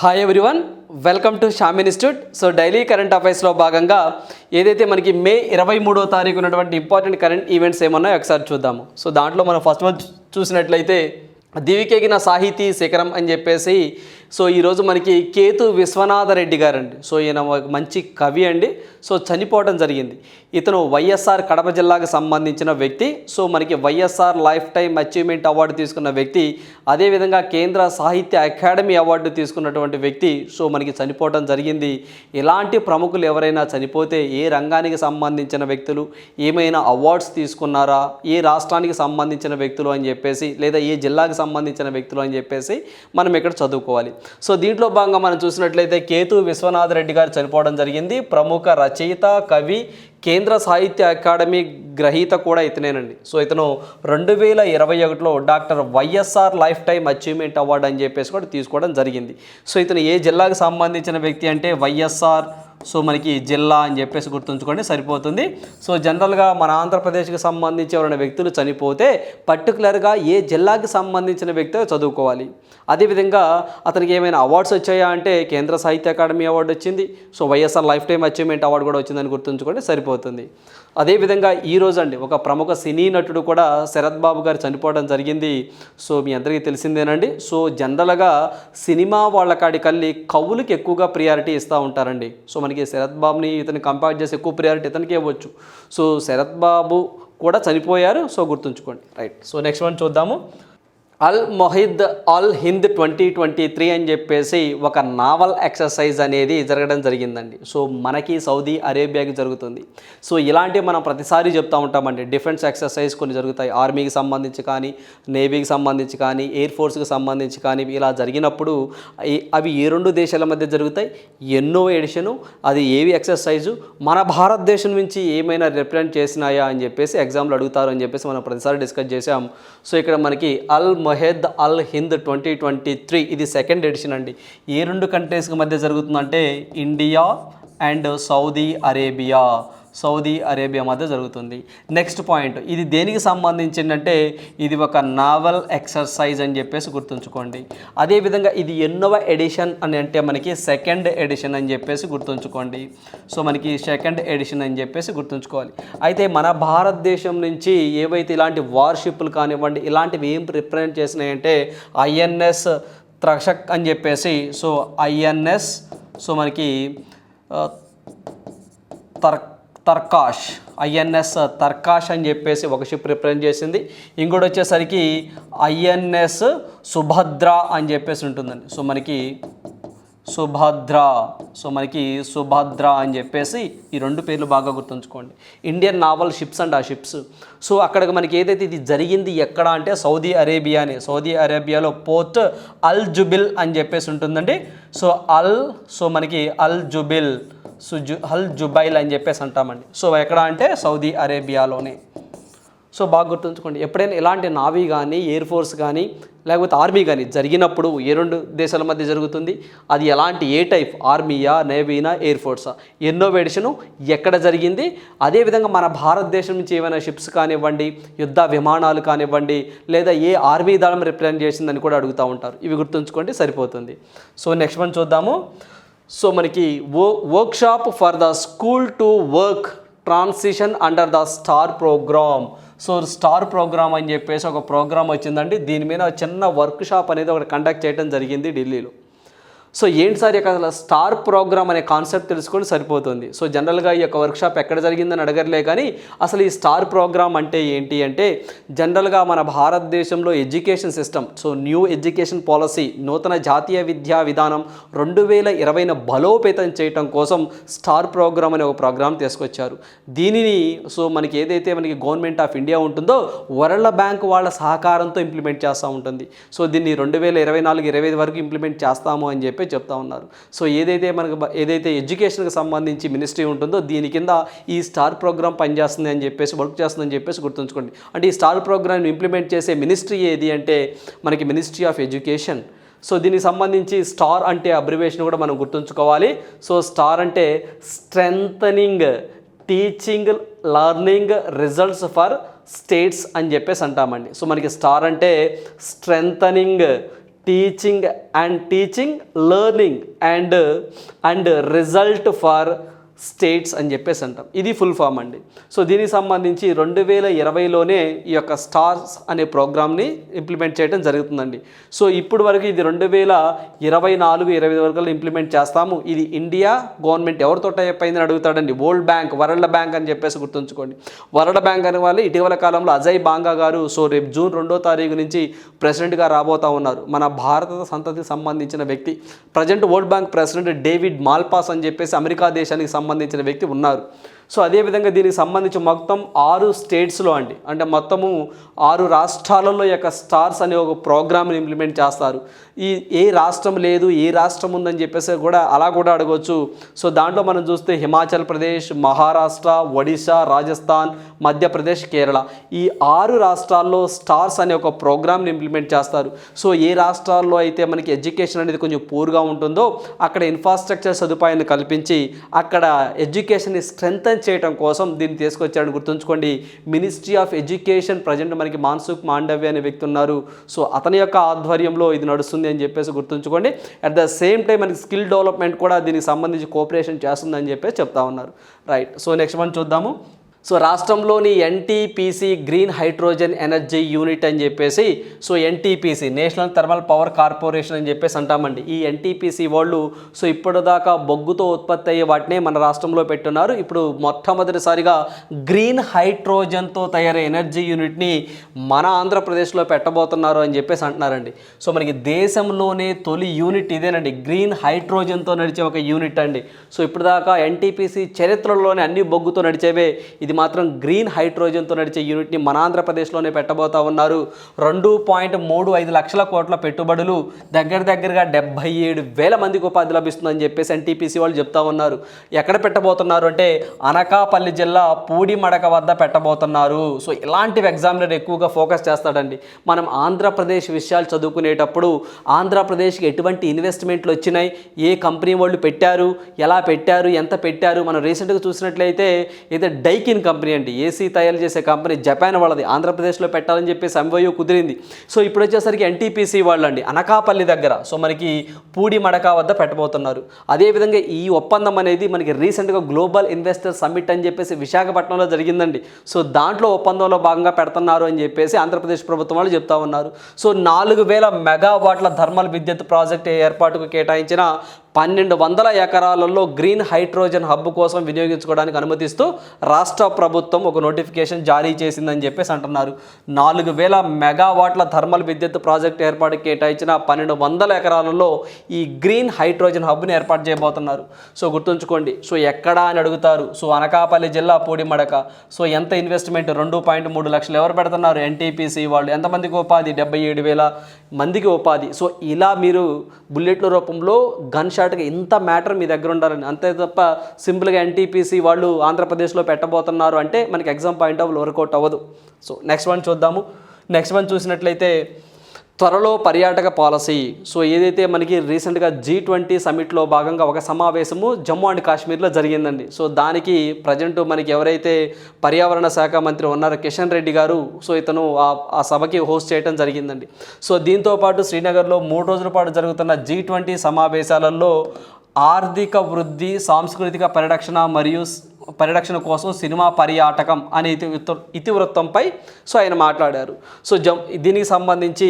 Hi everyone welcome to Sham institute so daily current అఫైర్స్లో భాగంగా ఏదైతే మనకి మే ఇరవై మూడో తారీఖు ఉన్నటువంటి ఇంపార్టెంట్ కరెంట్ ఈవెంట్స్ ఏమన్నాయో ఒకసారి చూద్దాము. సో దాంట్లో మనం ఫస్ట్ వన్ చూసినట్లయితే దివికెగిన సాహితీ శిఖరం అని చెప్పేసి సో ఈరోజు మనకి కేతు విశ్వనాథ రెడ్డి గారండి. సో ఈయన మంచి కవి అండి. సో చనిపోవడం జరిగింది. ఇతను వైఎస్ఆర్ కడప జిల్లాకు సంబంధించిన వ్యక్తి. సో మనకి YSR life time achievement award తీసుకున్న వ్యక్తి. అదేవిధంగా కేంద్ర సాహిత్య అకాడమీ అవార్డు తీసుకున్నటువంటి వ్యక్తి. సో మనకి చనిపోవడం జరిగింది. ఇలాంటి ప్రముఖులు ఎవరైనా చనిపోతే ఏ రంగానికి సంబంధించిన వ్యక్తులు? ఏమైనా అవార్డ్స్ తీసుకున్నారా? ఏ రాష్ట్రానికి సంబంధించిన వ్యక్తులు అని చెప్పేసి లేదా ఏ జిల్లాకు సంబంధించిన వ్యక్తులు అని చెప్పేసి మనం ఇక్కడ చదువుకోవాలి. సో దీంట్లో భాగంగా మనం చూసినట్లయితే కేతు విశ్వనాథ్ రెడ్డి గారు చనిపోవడం జరిగింది. ప్రముఖ రచయిత కవి కేంద్ర సాహిత్య అకాడమీ గ్రహీత కూడా ఇతనేనండి. సో ఇతను రెండు వేల ఇరవై ఒకటిలో doctor YSR life time achievement award అని చెప్పేసి కూడా తీసుకోవడం జరిగింది. సో ఇతను ఏ జిల్లాకు సంబంధించిన వ్యక్తి అంటే వైఎస్ఆర్ సో మనకి జిల్లా అని చెప్పేసి గుర్తుంచుకోండి సరిపోతుంది. సో జనరల్గా మన ఆంధ్రప్రదేశ్కి సంబంధించి ఎవరైనా వ్యక్తులు చనిపోతే పర్టికులర్గా ఏ జిల్లాకి సంబంధించిన వ్యక్తి చదువుకోవాలి. అదేవిధంగా అతనికి ఏమైనా అవార్డ్స్ వచ్చాయా అంటే కేంద్ర సాహిత్య అకాడమీ అవార్డు వచ్చింది. So YSR life time achievement award కూడా వచ్చిందని గుర్తుంచుకోండి సరిపోతుంది. అదేవిధంగా ఈ రోజు అండి ఒక ప్రముఖ సినీ నటుడు కూడా శరత్ బాబు గారు చనిపోవడం జరిగింది. సో మీ అందరికీ తెలిసిందేనండి. సో జనరల్గా సినిమా వాళ్ళ కాడి కల్లి కవులకి ఎక్కువగా ప్రియారిటీ ఇస్తూ ఉంటారండి. సో మనకి శరత్ బాబుని ఇతని కంపేర్ చేసి ఎక్కువ ప్రియారిటీ ఇతనికే ఇవ్వచ్చు. సో శరత్ బాబు కూడా చనిపోయారు. సో గుర్తుంచుకోండి. రైట్ సో నెక్స్ట్ వన్ చూద్దాము. Al Mohed Al Hind twenty twenty three అని చెప్పేసి ఒక నావల్ ఎక్సర్సైజ్ అనేది జరగడం జరిగిందండి. సో మనకి సౌదీ అరేబియాకి జరుగుతుంది. సో ఇలాంటివి మనం ప్రతిసారి చెప్తా ఉంటామండి. డిఫెన్స్ ఎక్సర్సైజ్ కొన్ని జరుగుతాయి. ఆర్మీకి సంబంధించి కానీ నేవీకి సంబంధించి కానీ ఎయిర్ ఫోర్స్కి సంబంధించి కానీ ఇలా జరిగినప్పుడు అవి ఏ రెండు దేశాల మధ్య జరుగుతాయి. ఎన్నో ఎడిషను అది ఏవి ఎక్సర్సైజు? మన భారతదేశం నుంచి ఏమైనా రిప్రజెంట్ చేసినాయా అని చెప్పేసి ఎగ్జామ్లు అడుగుతారు అని చెప్పేసి మనం ప్రతిసారి డిస్కస్ చేసాం సో ఇక్కడ మనకి Al Mohed Al Hind twenty twenty three. ఇది సెకండ్ ఎడిషన్ అండి. ఏ రెండు కంట్రీస్కి మధ్య జరుగుతుందంటే India and Saudi Arabia. Saudi Arabia మధ్య జరుగుతుంది. నెక్స్ట్ పాయింట్ ఇది దేనికి సంబంధించిందంటే ఇది ఒక నావల్ ఎక్సర్సైజ్ అని చెప్పేసి గుర్తుంచుకోండి. అదేవిధంగా ఇది ఎన్నవ ఎడిషన్ అని అంటే మనకి సెకండ్ ఎడిషన్ అని చెప్పేసి గుర్తుంచుకోండి. సో మనకి సెకండ్ ఎడిషన్ అని చెప్పేసి గుర్తుంచుకోవాలి. అయితే మన భారతదేశం నుంచి ఏవైతే ఇలాంటి వార్షిప్లు కానివ్వండి ఇలాంటివి ఏం రిప్రజెంట్ చేసినాయంటే ఐఎన్ఎస్ త్రషక్ అని చెప్పేసి సో ఐఎన్ఎస్ సో మనకి uh, తర్క్ తర్కాష్ ఐఎన్ఎస్ తర్కాష్ అని చెప్పేసి ఒక షిప్ రిప్రజెంట్ చేసింది. ఇంకోటి వచ్చేసరికి ఐఎన్ఎస్ సుభద్ర అని చెప్పేసి ఉంటుందండి. సో మనకి సుభద్ర. సో మనకి సుభద్ర అని చెప్పేసి ఈ రెండు పేర్లు బాగా గుర్తుంచుకోండి. ఇండియన్ నావల్ షిప్స్ అండ్ ఆ షిప్స్. సో అక్కడ మనకి ఏదైతే ఇది జరిగింది ఎక్కడ అంటే సౌదీ అరేబియాని. సౌదీ అరేబియాలో పోర్ట్ అల్ జుబిల్ అని చెప్పేసి ఉంటుందండి. సో అల్ సో మనకి అల్ జుబిల్ సుజు అల్ జుబైల్ అని చెప్పేసి అంటామండి. సో ఎక్కడ అంటే సౌదీ అరేబియాలోనే. సో బాగా గుర్తుంచుకోండి. ఎప్పుడైనా ఇలాంటి నావీ కానీ ఎయిర్ ఫోర్స్ కానీ లేకపోతే ఆర్మీ కానీ జరిగినప్పుడు ఏ రెండు దేశాల మధ్య జరుగుతుంది? అది ఎలాంటి ఏ టైప్? ఆర్మీయా నేవీనా ఎయిర్ ఫోర్సా? ఎన్నో ఎడిషను ఎక్కడ జరిగింది? అదేవిధంగా మన భారతదేశం నుంచి ఏమైనా షిప్స్ కానివ్వండి యుద్ధ విమానాలు కానివ్వండి లేదా ఏ ఆర్మీ దళం రిప్రజెంట్ చేసిందని కూడా అడుగుతూ ఉంటారు. ఇవి గుర్తుంచుకోండి సరిపోతుంది. సో నెక్స్ట్ వన్ చూద్దాము. సో మనకి వో workshop for the school to work transition under the star programme. So star programme అని చెప్పేసి ఒక ప్రోగ్రామ్ వచ్చిందండి. దీని మీద చిన్న వర్క్ షాప్ అనేది ఒకటి కండక్ట్ చేయడం జరిగింది ఢిల్లీలో. సో ఏంటి సార్ ఇక అసలు స్టార్ ప్రోగ్రామ్ అనే కాన్సెప్ట్ తెలుసుకొని సరిపోతుంది. సో జనరల్గా ఈ యొక్క వర్క్షాప్ ఎక్కడ జరిగిందని అడగర్లే కానీ అసలు ఈ స్టార్ ప్రోగ్రామ్ అంటే ఏంటి అంటే జనరల్గా మన భారతదేశంలో education system so new education policy నూతన జాతీయ విద్యా విధానం రెండు వేల ఇరవైన బలోపేతం చేయటం కోసం స్టార్ ప్రోగ్రామ్ అనే ఒక ప్రోగ్రామ్ తీసుకొచ్చారు. దీనిని సో మనకి ఏదైతే మనకి గవర్నమెంట్ ఆఫ్ ఇండియా ఉంటుందో వరల్డ్ బ్యాంక్ వాళ్ళ సహకారంతో ఇంప్లిమెంట్ చేస్తూ ఉంటుంది. సో దీన్ని రెండు వేల ఇరవై నాలుగు ఇరవై ఐదు వరకు ఇంప్లిమెంట్ చేస్తాము అని చెప్పి చెప్తా ఉన్నారు. సో ఏదైతే మనకు ఏదైతే ఎడ్యుకేషన్కి సంబంధించి మినిస్ట్రీ ఉంటుందో దీని కింద ఈ స్టార్ ప్రోగ్రామ్ పనిచేస్తుంది అని చెప్పేసి వర్క్ చేస్తుందని చెప్పేసి గుర్తుంచుకోండి. అంటే ఈ స్టార్ ప్రోగ్రామ్ ఇంప్లిమెంట్ చేసే మినిస్ట్రీ ఏది అంటే మనకి మినిస్ట్రీ ఆఫ్ ఎడ్యుకేషన్. సో దీనికి సంబంధించి స్టార్ అంటే అబ్రివేషన్ కూడా మనం గుర్తుంచుకోవాలి. సో స్టార్ అంటే strengthening teaching learning results for states అని చెప్పేసి అంటామండి. సో మనకి స్టార్ అంటే strengthening teaching and teaching learning and and result for states అని చెప్పేసి అంటాం. ఇది ఫుల్ ఫామ్ అండి. సో దీనికి సంబంధించి రెండు వేల ఇరవైలోనే ఈ యొక్క స్టార్స్ అనే ప్రోగ్రామ్ని ఇంప్లిమెంట్ చేయడం జరుగుతుందండి. సో ఇప్పుడు వరకు ఇది రెండు వేల ఇరవై నాలుగు ఇరవై వరకు ఇంప్లిమెంట్ చేస్తాము. ఇది ఇండియా గవర్నమెంట్ ఎవరితో టైప్ అయిందని అడుగుతాడండి. వరల్డ్ బ్యాంక్ వరల్డ్ బ్యాంక్ అని చెప్పేసి గుర్తుంచుకోండి. వరల్డ్ బ్యాంక్ అనే వాళ్ళు ఇటీవల కాలంలో అజయ్ బాంగా గారు సో రేపు జూన్ రెండో తారీఖు నుంచి ప్రెసిడెంట్గా రాబోతా ఉన్నారు. మన భారత సంతతికి సంబంధించిన వ్యక్తి. Present world bank president David Malpass అని చెప్పేసి అమెరికా దేశానికి సంబంధించిన వ్యక్తి ఉన్నారు. సో అదేవిధంగా దీనికి సంబంధించి మొత్తం ఆరు స్టేట్స్లో అండి. అంటే మొత్తము ఆరు రాష్ట్రాలలో యొక్క స్టార్స్ అనే ఒక ప్రోగ్రామ్ని ఇంప్లిమెంట్ చేస్తారు. ఈ ఏ రాష్ట్రం లేదు ఏ రాష్ట్రం ఉందని చెప్పేసి కూడా అలా కూడా అడగవచ్చు సో దాంట్లో మనం చూస్తే హిమాచల్ ప్రదేశ్ మహారాష్ట్ర ఒడిశా రాజస్థాన్ మధ్యప్రదేశ్ కేరళ. ఈ ఆరు రాష్ట్రాల్లో స్టార్స్ అనే ఒక ప్రోగ్రామ్ని ఇంప్లిమెంట్ చేస్తారు. సో ఏ రాష్ట్రాల్లో అయితే మనకి ఎడ్యుకేషన్ అనేది కొంచెం పూర్గా ఉంటుందో అక్కడ ఇన్ఫ్రాస్ట్రక్చర్ సదుపాయాన్ని కల్పించి అక్కడ ఎడ్యుకేషన్ని స్ట్రెంగ్తన్ చేయడం కోసం దీన్ని తీసుకొచ్చాడని గుర్తుంచుకోండి. మినిస్ట్రీ ఆఫ్ ఎడ్యుకేషన్ ప్రజెంట్ మనకి మాన్సుఖ్ మాండవ్య అనే వ్యక్తి ఉన్నారు. సో అతని యొక్క ఆధ్వర్యంలో ఇది నడుస్తుంది అని చెప్పేసి గుర్తుంచుకోండి. అట్ ద సేమ్ టైం మనకి స్కిల్ డెవలప్మెంట్ కూడా దీనికి సంబంధించి కోఆపరేషన్ చేస్తుందని చెప్పేసి చెప్తా ఉన్నారు. రైట్ సో నెక్స్ట్ మనం చూద్దాము. సో రాష్ట్రంలోని NTPC green hydrogen energy unit అని చెప్పేసి so NTPC national thermal power corporation అని చెప్పేసి అంటామండి. ఈ ఎన్టీపీసీ వాళ్ళు సో ఇప్పటిదాకా బొగ్గుతో ఉత్పత్తి అయ్యే వాటినే మన రాష్ట్రంలో పెట్టున్నారు. ఇప్పుడు మొట్టమొదటిసారిగా గ్రీన్ హైడ్రోజన్తో తయారయ్యే ఎనర్జీ యూనిట్ని మన ఆంధ్రప్రదేశ్లో పెట్టబోతున్నారు అని చెప్పేసి అంటున్నారండి. సో మనకి దేశంలోనే తొలి యూనిట్ ఇదేనండి. గ్రీన్ హైడ్రోజన్తో నడిచే ఒక యూనిట్ అండి. సో ఇప్పటిదాకా ఎన్టీపీసీ చరిత్రలోనే అన్ని బొగ్గుతో నడిచేవే ఇది ఇది మాత్రం గ్రీన్ హైడ్రోజన్తో నడిచే యూనిట్ని మన ఆంధ్రప్రదేశ్లోనే పెట్టబోతా ఉన్నారు. రెండు పాయింట్ మూడు ఐదు లక్షల కోట్ల పెట్టుబడులు దగ్గర దగ్గరగా డెబ్బై ఏడు వేల మందికి ఉపాధి లభిస్తుందని చెప్పేసి ఎన్టీపీసీ వాళ్ళు చెప్తా ఉన్నారు. ఎక్కడ పెట్టబోతున్నారు అంటే అనకాపల్లి జిల్లా పూడిమడక వద్ద పెట్టబోతున్నారు. సో ఇలాంటివి ఎగ్జామినర్ ఎక్కువగా ఫోకస్ చేస్తాడండి. మనం ఆంధ్రప్రదేశ్ విషయాలు చదువుకునేటప్పుడు ఆంధ్రప్రదేశ్కి ఎటువంటి ఇన్వెస్ట్మెంట్లు వచ్చినాయి? ఏ కంపెనీ వాళ్ళు పెట్టారు? ఎలా పెట్టారు? ఎంత పెట్టారు? మనం రీసెంట్గా చూసినట్లయితే అయితే డైకిన్ కంపెనీ అండి. ఏసీ తయారు చేసే కంపెనీ జపాన్ వాళ్ళది. ఆంధ్రప్రదేశ్లో పెట్టాలని చెప్పేసి ఎంవైఓ కుదిరింది. సో ఇప్పుడు వచ్చేసరికి ఎన్టీపీసీ వాళ్ళు అండి అనకాపల్లి దగ్గర. సో మనకి పూడి మడక వద్ద పెట్టబోతున్నారు. అదేవిధంగా ఈ ఒప్పందం అనేది మనకి రీసెంట్గా గ్లోబల్ ఇన్వెస్టర్ సమ్మిట్ అని చెప్పేసి విశాఖపట్నంలో జరిగిందండి. సో దాంట్లో ఒప్పందంలో భాగంగా పెడుతున్నారు అని చెప్పేసి ఆంధ్రప్రదేశ్ ప్రభుత్వం వాళ్ళు చెప్తా ఉన్నారు. సో నాలుగు వేల మెగావాట్ల థర్మల్ విద్యుత్ ప్రాజెక్ట్ ఏర్పాటుకు కేటాయించిన పన్నెండు వందల ఎకరాలలో గ్రీన్ హైడ్రోజన్ హబ్ కోసం వినియోగించుకోవడానికి అనుమతిస్తూ రాష్ట్ర ప్రభుత్వం ఒక నోటిఫికేషన్ జారీ చేసిందని చెప్పేసి అంటున్నారు. నాలుగు వేల మెగావాట్ల థర్మల్ విద్యుత్ ప్రాజెక్టు ఏర్పాటు కేటాయించిన పన్నెండు వందల ఎకరాలలో ఈ గ్రీన్ హైడ్రోజన్ హబ్ని ఏర్పాటు చేయబోతున్నారు. సో గుర్తుంచుకోండి సో ఎక్కడా అని అడుగుతారు. సో అనకాపల్లి జిల్లా పూడిమడక. సో ఎంత ఇన్వెస్ట్మెంట్ రెండు పాయింట్ మూడు లక్షలు ఎవరు పెడుతున్నారు? ఎన్టీపీసీ వాళ్ళు. ఎంతమందికి ఉపాధి? డెబ్బై ఏడు వేల మందికి ఉపాధి. సో ఇలా మీరు బుల్లెట్ల రూపంలో గన్ షాట్గా ఇంత మ్యాటర్ మీ దగ్గర ఉండాలని. అంతే తప్ప సింపుల్గా ఎన్టీపీసీ వాళ్ళు ఆంధ్రప్రదేశ్లో పెట్టబోతున్నారు అంటే మనకి ఎగ్జామ్ పాయింట్ ఆఫ్ వర్కౌట్ అవ్వదు. సో నెక్స్ట్ వన్ చూద్దాము. నెక్స్ట్ వన్ చూసినట్లయితే త్వరలో పర్యాటక పాలసీ. సో ఏదైతే మనకి రీసెంట్గా జీ ట్వంటీ సమిట్లో భాగంగా ఒక సమావేశము జమ్మూ అండ్ కాశ్మీర్లో జరిగిందండి. సో దానికి ప్రజెంట్ మనకి ఎవరైతే పర్యావరణ శాఖ మంత్రి ఉన్నారో కిషన్ రెడ్డి గారు సో ఇతను ఆ- ఆ సభకి హోస్ట్ చేయడం జరిగిందండి. సో దీంతో పాటు శ్రీనగర్లో మూడు రోజుల పాటు జరుగుతున్న జీ ట్వంటీ సమావేశాలలో ఆర్థిక వృద్ధి సాంస్కృతిక పరిరక్షణ మరియు పరిరక్షణ కోసం సినిమా పర్యాటకం అనే ఇతి ఇతివృత్తంపై సో ఆయన మాట్లాడారు. సో జం దీనికి సంబంధించి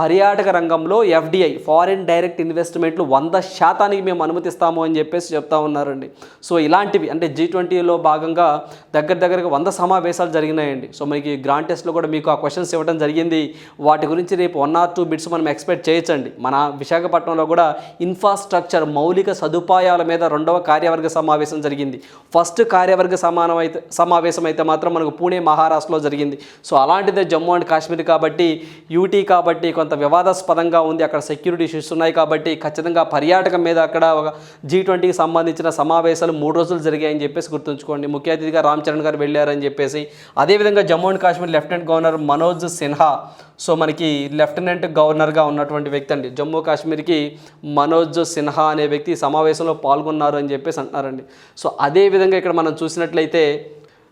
పర్యాటక రంగంలో ఎఫ్డిఐ ఫారిన్ డైరెక్ట్ ఇన్వెస్ట్మెంట్లు వంద శాతానికి మేము అనుమతిస్తాము అని చెప్పేసి చెప్తా ఉన్నారండి. సో ఇలాంటివి అంటే జీ ట్వంటీలో భాగంగా దగ్గర దగ్గరగా వంద సమావేశాలు జరిగినాయండి. సో మనకి గ్రాండ్ టెస్ట్లో కూడా మీకు ఆ క్వశ్చన్స్ ఇవ్వడం జరిగింది. వాటి గురించి రేపు వన్ ఆర్ టూ బిట్స్ మనం ఎక్స్పెక్ట్ చేయొచ్చండి. మన విశాఖపట్నంలో కూడా ఇన్ఫ్రాస్ట్రక్చర్ మౌలిక సదుపాయాల మీద రెండవ కార్యవర్గ సమావేశం జరిగింది. ఫస్ట్ కార్యవర్గ సమానం అయితే సమావేశం అయితే మాత్రం మనకు పూణే మహారాష్ట్రలో జరిగింది. సో అలాంటిదే జమ్మూ అండ్ కాశ్మీర్ కాబట్టి యూటీ కాబట్టి కొంత వివాదాస్పదంగా ఉంది. అక్కడ సెక్యూరిటీ ఇష్యూస్ ఉన్నాయి కాబట్టి ఖచ్చితంగా పర్యాటకం మీద అక్కడ ఒక జీ ట్వంటీకి సంబంధించిన సమావేశాలు మూడు రోజులు జరిగాయని చెప్పేసి గుర్తుంచుకోండి. ముఖ్య అతిథిగా రామ్ చరణ్ గారు వెళ్ళారని చెప్పేసి అదేవిధంగా Jammu and Kashmir lieutenant governor Manoj Sinha so మనకి లెఫ్టినెంట్ గవర్నర్గా ఉన్నటువంటి వ్యక్తి అండి. జమ్మూ కాశ్మీర్కి మనోజ్ సిన్హా అనే వ్యక్తి సమావేశంలో పాల్గొన్నారు అని చెప్పేసి అంటున్నారండి. సో అదే విధంగా ఇక్కడ మనం చూసినట్లయితే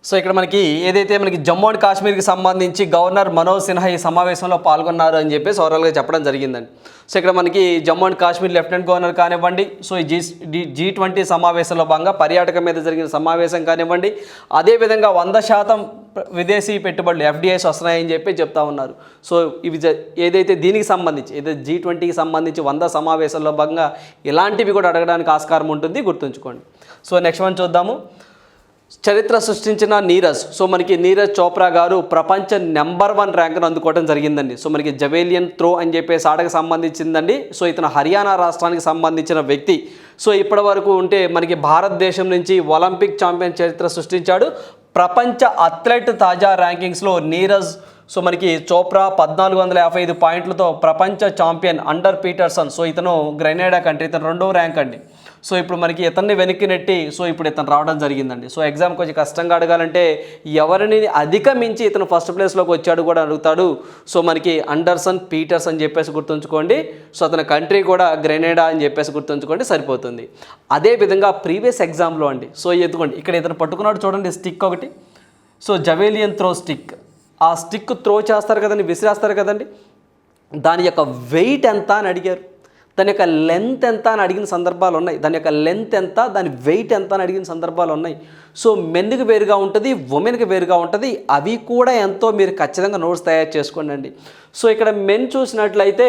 సో ఇక్కడ మనకి ఏదైతే మనకి జమ్మూ అండ్ కాశ్మీర్కి సంబంధించి గవర్నర్ మనోజ్ సిన్హా ఈ సమావేశంలో పాల్గొన్నారు అని చెప్పేసి ఓవరాల్గా చెప్పడం జరిగిందండి. సో ఇక్కడ మనకి Jammu and Kashmir lieutenant governor కానివ్వండి సో ఈ జీ జీ ట్వంటీ సమావేశంలో భాగంగా పర్యాటకం మీద జరిగిన సమావేశం కానివ్వండి అదేవిధంగా వంద శాతం విదేశీ పెట్టుబడులు ఎఫ్డిఐస్ వస్తున్నాయని చెప్పి చెప్తా ఉన్నారు. సో ఇవి జ- ఏదైతే దీనికి సంబంధించి ఏదైతే జీ ట్వంటీకి సంబంధించి వంద సమావేశంలో భాగంగా ఇలాంటివి కూడా అడగడానికి ఆస్కారం ఉంటుంది గుర్తుంచుకోండి. సో నెక్స్ట్ వన్ చూద్దాము. చరిత్ర సృష్టించిన నీరజ్. సో మనకి నీరజ్ చోప్రా గారు ప్రపంచ నెంబర్ వన్ ర్యాంక్ను అందుకోవడం జరిగిందండి. సో మనకి జవేలియన్ త్రో అని చెప్పేసి ఆటకు సంబంధించిందండి. సో ఇతను హర్యానా రాష్ట్రానికి సంబంధించిన వ్యక్తి. సో ఇప్పటి వరకు ఉంటే మనకి భారతదేశం నుంచి ఒలింపిక్ ఛాంపియన్ చరిత్ర సృష్టించాడు. ప్రపంచ అథ్లెట్ తాజా ర్యాంకింగ్స్లో నీరజ్ సో మనకి చోప్రా పద్నాలుగు వందల యాభై ఐదు పాయింట్లతో ప్రపంచ ఛాంపియన్ అండర్ పీటర్సన్. సో ఇతను గ్రెనేడా కంట్రీ ఇతను రెండో ర్యాంక్ అండి. సో ఇప్పుడు మనకి ఇతన్ని వెనక్కి నెట్టి సో ఇప్పుడు ఇతను రావడం జరిగిందండి. సో ఎగ్జామ్ కొంచెం కష్టంగా అడగాలంటే ఎవరిని అధిగమించి ఇతను ఫస్ట్ ప్లేస్లోకి వచ్చాడు కూడా అడుగుతాడు. సో మనకి అండర్సన్ పీటర్స్ అని చెప్పేసి గుర్తుంచుకోండి. సో అతని కంట్రీ కూడా గ్రెనేడా అని చెప్పేసి గుర్తుంచుకోండి సరిపోతుంది. అదే విధంగా ప్రీవియస్ ఎగ్జామ్లో అండి. సో ఎత్తుకోండి. ఇక్కడ ఇతను పట్టుకున్నాడు చూడండి స్టిక్ ఒకటి. సో జవేలియన్ త్రో స్టిక్ ఆ స్టిక్ త్రో చేస్తారు కదండి విసిరేస్తారు కదండి. దాని యొక్క వెయిట్ ఎంత అని అడిగారు. దాని యొక్క లెంత్ ఎంత అని అడిగిన సందర్భాలు ఉన్నాయి. దాని యొక్క లెంత్ ఎంత దాని వెయిట్ ఎంత అని అడిగిన సందర్భాలు ఉన్నాయి. సో మెన్కి వేరుగా ఉంటుంది ఉమెన్కి వేరుగా ఉంటుంది అవి కూడా ఎంతో మీరు ఖచ్చితంగా నోట్స్ తయారు చేసుకోండి. అండి సో ఇక్కడ మెన్ చూసినట్లయితే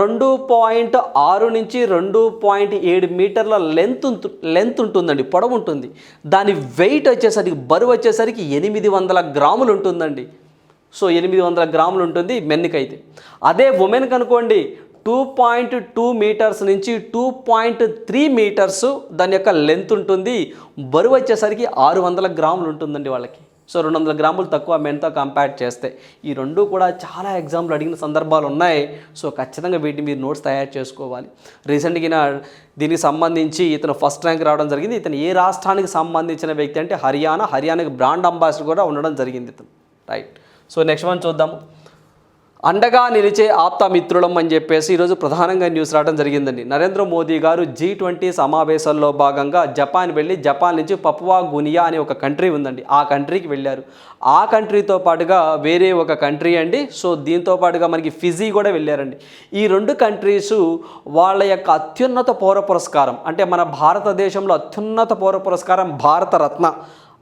రెండు పాయింట్ ఆరు నుంచి రెండు పాయింట్ ఏడు మీటర్ల లెంత్ లెంత్ ఉంటుందండి పొడవు ఉంటుంది. దాని వెయిట్ వచ్చేసరికి బరువు వచ్చేసరికి ఎనిమిది వందల గ్రాములు ఉంటుందండి. సో ఎనిమిది వందల గ్రాములు ఉంటుంది మెన్కి అయితే. అదే ఉమెన్కి అనుకోండి టూ పాయింట్ టూ మీటర్స్ నుంచి టూ పాయింట్ త్రీ మీటర్స్ దాని యొక్క లెంత్ ఉంటుంది. బరువు వచ్చేసరికి ఆరు వందల గ్రాములు ఉంటుందండి వాళ్ళకి. సో రెండు వందల గ్రాములు తక్కువ మెన్తో కంపేర్ చేస్తే. ఈ రెండు కూడా చాలా ఎగ్జామ్లు అడిగిన సందర్భాలు ఉన్నాయి. సో ఖచ్చితంగా వీటిని మీరు నోట్స్ తయారు చేసుకోవాలి. రీసెంట్గా దీనికి సంబంధించి ఇతను ఫస్ట్ ర్యాంక్ రావడం జరిగింది. ఇతను ఏ రాష్ట్రానికి సంబంధించిన వ్యక్తి అంటే హర్యానా హర్యానాకి బ్రాండ్ అంబాసిడర్ కూడా ఉండడం జరిగింది ఇతను. రైట్ సో నెక్స్ట్ వన్ చూద్దాము. అండగా నిలిచే ఆప్త మిత్రులం అని చెప్పేసి ఈరోజు ప్రధానంగా న్యూస్ రావడం జరిగిందండి. నరేంద్ర మోదీ గారు జీ ట్వంటీ సమావేశాల్లో భాగంగా జపాన్ వెళ్ళి జపాన్ నుంచి పపువా గునియా అనే ఒక కంట్రీ ఉందండి. ఆ కంట్రీకి వెళ్ళారు. ఆ కంట్రీతో పాటుగా వేరే ఒక కంట్రీ అండి. సో దీంతో పాటుగా మనకి ఫిజీ కూడా వెళ్ళారండి. ఈ రెండు కంట్రీస్ వాళ్ళ యొక్క అత్యున్నత పౌర పురస్కారం అంటే మన భారతదేశంలో అత్యున్నత పౌర పురస్కారం భారత రత్న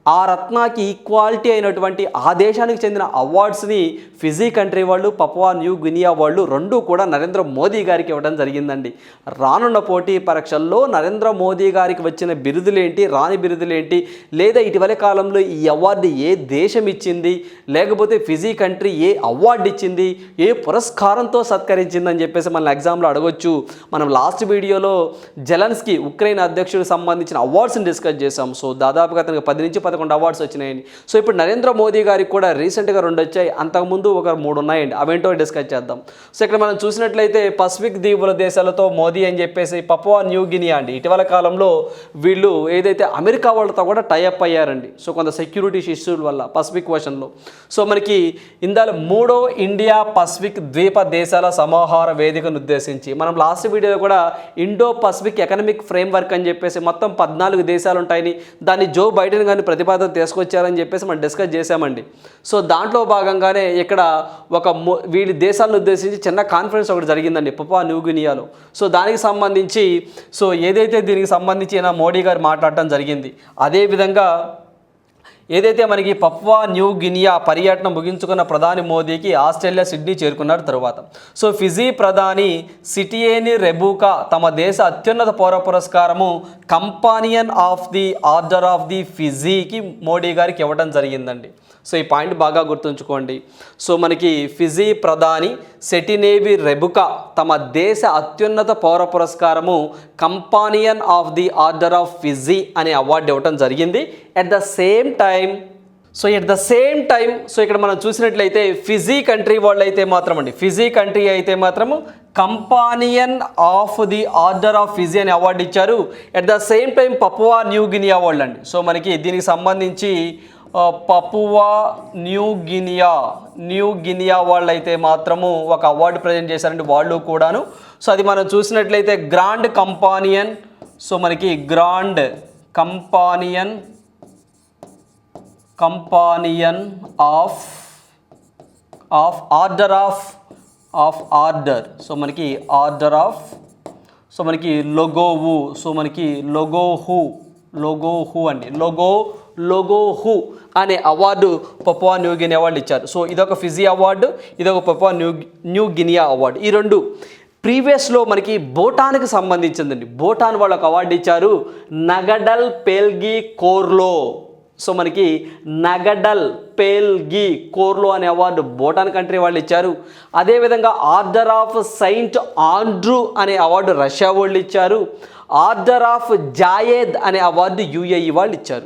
ఆ రత్నాకి ఈక్వాలిటీ అయినటువంటి ఆ దేశానికి చెందిన అవార్డ్స్ని ఫిజీ కంట్రీ వాళ్ళు పపవా న్యూ గినియా వాళ్ళు రెండు కూడా నరేంద్ర మోదీ గారికి ఇవ్వడం జరిగిందండి. రానున్న పోటీ పరీక్షల్లో నరేంద్ర మోదీ గారికి వచ్చిన బిరుదులేంటి రాని బిరుదులేంటి లేదా ఇటీవల కాలంలో ఈ అవార్డు ఏ దేశం ఇచ్చింది లేకపోతే ఫిజీ కంట్రీ ఏ అవార్డు ఇచ్చింది ఏ పురస్కారంతో సత్కరించిందని చెప్పేసి మనం ఎగ్జామ్లో అడగొచ్చు. మనం లాస్ట్ వీడియోలో జెలన్స్కి ఉక్రెయిన్ అధ్యక్షుడికి సంబంధించిన అవార్డ్స్ని డిస్కస్ చేసాం సో దాదాపుగా అతనికి పది నుంచి పదకొండు అవార్డ్స్ వచ్చినాయండి. సో ఇప్పుడు నరేంద్ర మోదీ గారికి కూడా రీసెంట్గా రెండు వచ్చాయి. అంతకుముందు ఒక మూడు ఉన్నాయండి. అవేంటో డిస్కస్ చేద్దాం. సో ఇక్కడ మనం చూసినట్లయితే పసిఫిక్ దీవుల దేశాలతో మోదీ అని చెప్పేసి పపువా న్యూ గినియా అండి. ఇటీవల కాలంలో వీళ్ళు ఏదైతే అమెరికా వాళ్ళతో కూడా టైఅప్ అయ్యారండి. సో కొంత సెక్యూరిటీ ఇష్యూల వల్ల పసిఫిక్ ఓషన్లో సో మనకి ఇందాల మూడో ఇండియా పసిఫిక్ ద్వీప దేశాల సమాహార వేదికను ఉద్దేశించి మనం లాస్ట్ వీడియోలో కూడా ఇండో పసిఫిక్ ఎకనమిక్ ఫ్రేమ్వర్క్ అని చెప్పేసి మొత్తం పద్నాలుగు దేశాలు ఉంటాయని దాన్ని జో బైడెన్ కానీ ప్రతిపాదన తీసుకొచ్చారని చెప్పేసి మనం డిస్కస్ చేశామండి. సో దాంట్లో భాగంగానే ఇక్కడ ఒక వీడి దేశాలను ఉద్దేశించి చిన్న కాన్ఫరెన్స్ ఒకటి జరిగిందండి పపా న్యూగినియాలో సో దానికి సంబంధించి సో ఏదైతే దీనికి సంబంధించి మోడీ గారు మాట్లాడటం జరిగింది అదేవిధంగా ఏదైతే మనకి పప్వా న్యూ గినియా పర్యటన ముగించుకున్న ప్రధాని మోదీకి ఆస్ట్రేలియా సిడ్నీ చేరుకున్నారు తరువాత. సో ఫిజీ ప్రధాని సిటియేని రెబూకా తమ దేశ అత్యున్నత పౌర పురస్కారము companion of the order of the ఫిజీకి Modi గారికి ఇవ్వడం జరిగిందండి. సో ఈ పాయింట్ బాగా గుర్తుంచుకోండి. సో మనకి ఫిజీ ప్రధాని సెటినేవి రెబుకా తమ దేశ అత్యున్నత పౌర పురస్కారము companion of the order of Fiji అనే అవార్డు ఇవ్వడం జరిగింది. At the same time so at the same time so ఇక్కడ మనం చూసినట్లయితే ఫిజీ కంట్రీ వాళ్ళు అయితే మాత్రం అండి ఫిజీ కంట్రీ అయితే మాత్రము companion of the order of Fiji అని అవార్డు ఇచ్చారు. At the same time Papua New Guinea వాళ్ళు అండి సో మనకి దీనికి సంబంధించి Papua New Guinea New Guinea వాళ్ళు అయితే మాత్రము ఒక అవార్డు ప్రజెంట్ చేశారండి వాళ్ళు కూడాను. సో అది మనం చూసినట్లయితే గ్రాండ్ కంపానియన్ సో మనకి grand companion companion of of order of of order so మనకి ఆర్డర్ ఆఫ్ సో మనకి లొగోవు సో మనకి లొగోహు లొగోహు అండి. లొగో లొగోహు అనే అవార్డు పపువా న్యూ గినియా వాళ్ళు ఇచ్చారు. సో ఇదొక ఫిజీ అవార్డు ఇదొక Papua New New Guinea award ఈ రెండు ప్రీవియస్లో మనకి భూటాన్కి సంబంధించిందండి. భూటాన్ వాళ్ళు ఒక అవార్డు ఇచ్చారు నగడల్ పేల్గి కోర్లో. సో మనకి నగడల్ పేల్గి కోర్లో అనే అవార్డు భూటాన్ కంట్రీ వాళ్ళు ఇచ్చారు. అదేవిధంగా ఆర్డర్ ఆఫ్ సెయింట్ ఆండ్రూ అనే అవార్డు రష్యా వాళ్ళు ఇచ్చారు. ఆర్డర్ ఆఫ్ జాయేద్ అనే అవార్డు యుఏఈ వాళ్ళు ఇచ్చారు.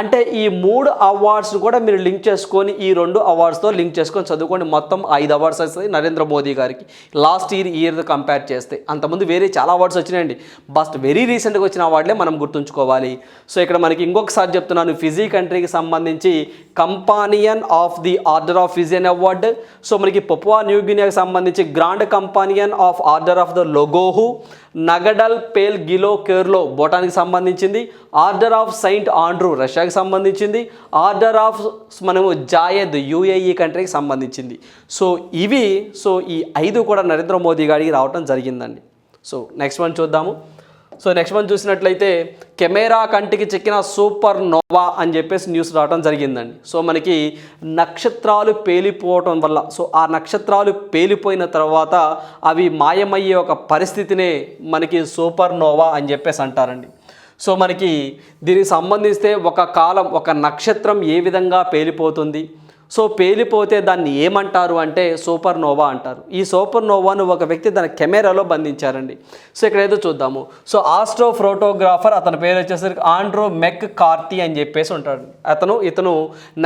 అంటే ఈ మూడు అవార్డ్స్ కూడా మీరు లింక్ చేసుకొని ఈ రెండు అవార్డ్స్తో లింక్ చేసుకొని చదువుకోండి. మొత్తం ఐదు అవార్డ్స్ వస్తుంది నరేంద్ర మోదీ గారికి. లాస్ట్ ఇయర్ ఇయర్ కంపేర్ చేస్తే. అంతకుముందు వేరే చాలా అవార్డ్స్ వచ్చినాయండి. బస్ట్ వెరీ రీసెంట్గా వచ్చిన అవార్డులే మనం గుర్తుంచుకోవాలి. సో ఇక్కడ మనకి ఇంకొకసారి చెప్తున్నాను. ఫిజీ కంట్రీకి సంబంధించి companion of the order of Fijian award so మనకి పపువా న్యూ గినియాకి సంబంధించి grand companion of order of the Logohu నగడల్ pale గిలో కేర్లో భూటాన్కి సంబంధించింది. ఆర్డర్ ఆఫ్ సెయింట్ ఆండ్రూ రష్యాకి సంబంధించింది. ఆర్డర్ ఆఫ్ మనము జాయద్ యుఏఈ కంట్రీకి సంబంధించింది. సో ఇవి సో ఈ ఐదు కూడా నరేంద్ర మోదీ గారికి రావటం జరిగిందండి. సో నెక్స్ట్ వన్ చూద్దాము. సో నెక్స్ట్ వన్ చూసినట్లయితే కెమెరా కంటికి చిక్కిన సూపర్ నోవా అని చెప్పేసి న్యూస్ రావడం జరిగిందండి. సో మనకి నక్షత్రాలు పేలిపోవటం వల్ల సో ఆ నక్షత్రాలు పేలిపోయిన తర్వాత అవి మాయమయ్యే ఒక పరిస్థితినే మనకి సూపర్ నోవా అని చెప్పేసి అంటారండి. సో మనకి దీనికి సంబంధిస్తే ఒక కాలం ఒక నక్షత్రం ఏ విధంగా పేలిపోతుంది సో పేలిపోతే దాన్ని ఏమంటారు అంటే సూపర్ నోవా అంటారు. ఈ సూపర్ నోవాను ఒక వ్యక్తి తన కెమెరాలో బంధించారండి. సో ఇక్కడ ఏదో చూద్దాము. సో ఆస్ట్రో ఫోటోగ్రాఫర్ అతని పేరు వచ్చేసరికి ఆండ్రో మెక్ కార్టీ అని చెప్పేసి ఉంటాడు. అతను ఇతను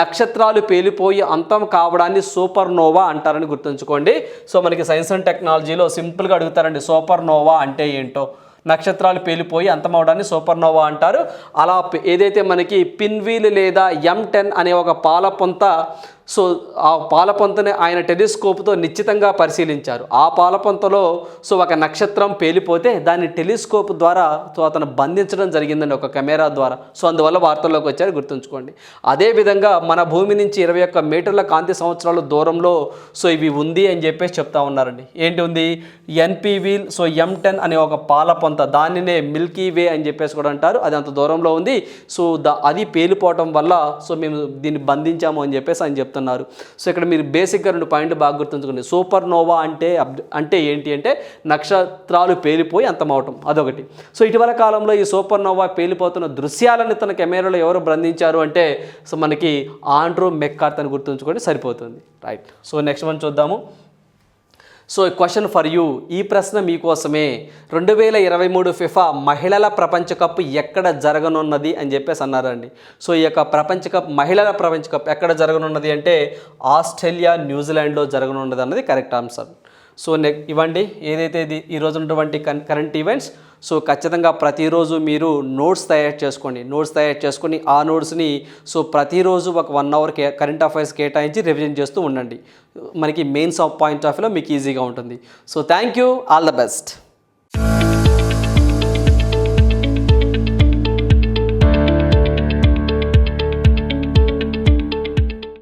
నక్షత్రాలు పేలిపోయి అంతం కావడాన్ని సూపర్ నోవా అంటారని గుర్తుంచుకోండి. సో మనకి సైన్స్ అండ్ టెక్నాలజీలో సింపుల్గా అడుగుతారండి సూపర్ నోవా అంటే ఏంటో. నక్షత్రాలు పేలిపోయి అంతమవడాన్ని సూపర్నోవా అంటారు. అలా ఏదైతే మనకి పిన్వీల్ లేదా ఎం టెన్ అనే ఒక పాలపొంత సో ఆ పాలపొంతని ఆయన టెలిస్కోప్తో నిశ్చితంగా పరిశీలించారు. ఆ పాలపొంతలో సో ఒక నక్షత్రం పేలిపోతే దాన్ని టెలిస్కోప్ ద్వారా సో అతను బంధించడం జరిగిందండి ఒక కెమెరా ద్వారా. సో అందువల్ల వార్తల్లోకి వచ్చారు గుర్తుంచుకోండి. అదేవిధంగా మన భూమి నుంచి ఇరవై ఒక్క మీటర్ల కాంతి సంవత్సరాల దూరంలో సో ఇవి ఉంది అని చెప్పేసి చెప్తా ఉన్నారండి. ఏంటి ఉంది? ఎన్పివి సో ఎం టెన్ అనే ఒక పాలపొంత దానినే మిల్కీ వే అని చెప్పేసి కూడా అంటారు. అది అంత దూరంలో ఉంది. సో దా అది పేలిపోవటం వల్ల సో మేము దీన్ని బంధించాము అని చెప్పేసి ఆయన చెప్తున్నారు సో ఇక్కడ మీరు బేసిక్గా రెండు పాయింట్ బాగా గుర్తుంచుకోండి. సూపర్ నోవా అంటే అంటే ఏంటి అంటే నక్షత్రాలు పేలిపోయి అంతమవటం. అదొకటి. సో ఇటీవల కాలంలో ఈ సూపర్ నోవా పేలిపోతున్న దృశ్యాలను తన కెమెరాలో ఎవరు బంధించారు అంటే సో మనకి ఆండ్రూ మెక్కార్త్ అని గుర్తుంచుకోండి. సరిపోతుంది. రైట్. సో నెక్స్ట్ వన్ చూద్దాము. So question for you. ఈ ప్రశ్న మీకోసమే రెండు వేల ఇరవై మూడు ఫిఫా మహిళల ప్రపంచ కప్ ఎక్కడ జరగనున్నది అని చెప్పేసి అన్నారండి. సో ఈ యొక్క ప్రపంచ కప్ మహిళల ప్రపంచ కప్ ఎక్కడ జరగనున్నది అంటే ఆస్ట్రేలియా న్యూజిలాండ్లో జరగనున్నది అన్నది కరెక్ట్ ఆన్సర్. సో నెక్ ఇవ్వండి. ఏదైతే ఇది ఈరోజు ఉన్నటువంటి కన్ కరెంట్ ఈవెంట్స్ సో ఖచ్చితంగా ప్రతిరోజు మీరు నోట్స్ తయారు చేసుకోండి. నోట్స్ తయారు చేసుకొని ఆ నోట్స్ని సో ప్రతిరోజు ఒక వన్ అవర్ కే కరెంట్ అఫైర్స్ కేటాయించి రివిజన్ చేస్తూ ఉండండి. మనకి మెయిన్స్ ఆఫ్ పాయింట్ ఆఫ్ వ్యూలో మీకు ఈజీగా ఉంటుంది. So thank you all the best